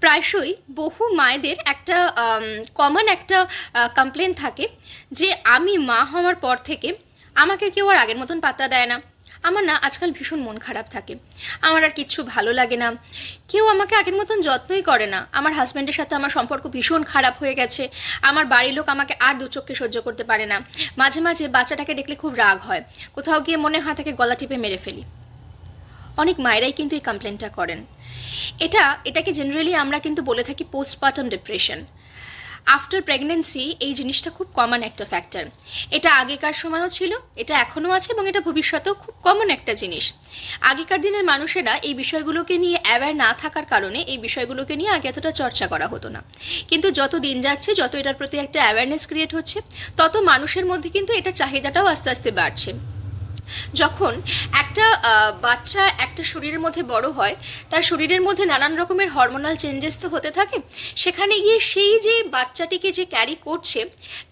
প্রায়শই বহু মায়েদের একটা কমন একটা কমপ্লেন থাকে যে আমি মা হওয়ার পর থেকে আমাকে কেউ আর আগের মতন পাত্তা দেয় না। আমার না আজকাল ভীষণ মন খারাপ থাকে। আমার আর কিচ্ছু ভালো লাগে না। কেউ আমাকে আগের মতন যত্নই করে না। আমার হাজব্যান্ডের সাথে আমার সম্পর্ক ভীষণ খারাপ হয়ে গেছে। আমার বাড়ির লোক আমাকে আর দু চোখকে সহ্য করতে পারে না। মাঝে মাঝে বাচ্চাটাকে দেখলে খুব রাগ হয়। কোথাও গিয়ে মনে হয় তাকে গলা টিপে মেরে ফেলি। অনেক মায়েরাই কিন্তু এই কমপ্লেনটা করেন। এটা, এটাকে জেনারেলি আমরা কিন্তু বলে থাকি পোস্টপার্টাম ডিপ্রেশন আফটার প্রেগনেন্সি এই জিনিসটা খুব কমন একটা ফ্যাক্টর এটা আগেকার সময়ও ছিল, এটা এখনও আছে এবং এটা ভবিষ্যতেও খুব কমন একটা জিনিস. আগেকার দিনের মানুষেরা এই বিষয়গুলোকে নিয়ে অ্যাওয়্যার না থাকার কারণে এই বিষয়গুলোকে নিয়ে আগে এতটা চর্চা করা হতো না। কিন্তু যত দিন যাচ্ছে, যত এটার প্রতি একটা অ্যাওয়ারনেস ক্রিয়েট হচ্ছে, তত মানুষের মধ্যে কিন্তু এটার চাহিদাটাও আস্তে আস্তে বাড়ছে। যখন একটা বাচ্চা একটা শরীরের মধ্যে বড় হয়, তার শরীরের মধ্যে নানান রকমের হরমোনাল চেঞ্জেস তো হতে থাকে, সেখানে গিয়ে সেই যে বাচ্চাটিকে যে ক্যারি করছে,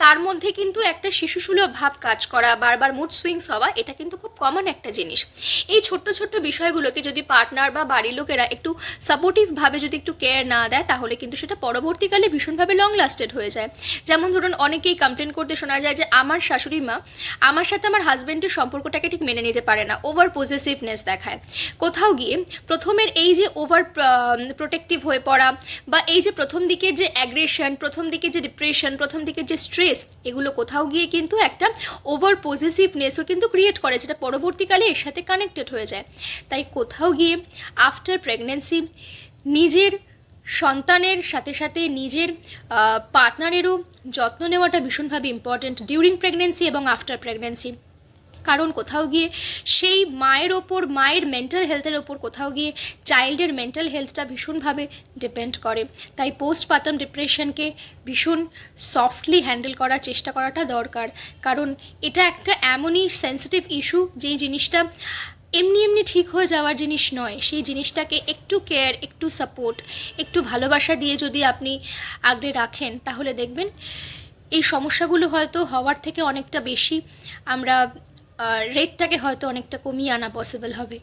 তার মধ্যে কিন্তু একটা শিশুসুলভ ভাব কাজ করা, বারবার মুড সুইংস হওয়া, এটা কিন্তু খুব কমন একটা জিনিস। এই ছোট্ট ছোট্ট বিষয়গুলোকে যদি পার্টনার বা বাড়ির লোকেরা একটু সাপোর্টিভভাবে যদি একটু কেয়ার না দেয়, তাহলে কিন্তু সেটা পরবর্তীকালে ভীষণভাবে লং লাস্টেড হয়ে যায়। যেমন ধরুন, অনেকেই কমপ্লেন করতে শোনা যায় যে, আমার শাশুড়ি মা, আমার সাথে আমার হাজব্যান্ডের সম্পর্কটাকে ঠিক মেনে নিতে পারে না ওভার পজেসিভনেস দেখায়। কোথাও গিয়ে প্রথমের এই যে ওভার প্রোটেক্টিভ হয়ে পড়া বা এই যে প্রথম দিকের যে অ্যাগ্রেশন প্রথম দিকে যে ডিপ্রেশন প্রথম দিকের যে স্ট্রেস এগুলো কোথাও গিয়ে কিন্তু একটা ওভার পজেসিভনেসও কিন্তু ক্রিয়েট করে, যেটা পরবর্তীকালে এর সাথে কানেক্টেড হয়ে যায়। তাই কোথাও গিয়ে আফটার প্রেগনেন্সি নিজের সন্তানের সাথে সাথে নিজের পার্টনারেরও যত্ন নেওয়াটা ভীষণভাবে ইম্পর্ট্যান্ট ডিউরিং প্রেগনেন্সি এবং আফটার প্রেগনেন্সি কারণ কোথাও গিয়ে সেই মায়ের ওপর, মায়ের মেন্টাল হেলথের ওপর কোথাও গিয়ে চাইল্ডের মেন্টাল হেলথটা ভীষণভাবে ডিপেন্ড করে। তাই পোস্ট পোস্টপার্টাম ডিপ্রেশনকে ভীষণ সফটলি হ্যান্ডেল করার চেষ্টা করাটা দরকার। কারণ এটা একটা এমনই সেন্সিটিভ ইস্যু যেই জিনিসটা এমনি এমনি ঠিক হয়ে যাওয়ার জিনিস নয়। সেই জিনিসটাকে একটু কেয়ার একটু সাপোর্ট একটু ভালোবাসা দিয়ে যদি আপনি আগলে রাখেন, তাহলে দেখবেন এই সমস্যাগুলো হয়তো হওয়ার থেকে অনেকটা বেশি আমরা রেটটাকে হয়তো অনেকটা কমিয়ে আনা পসিবল হবে।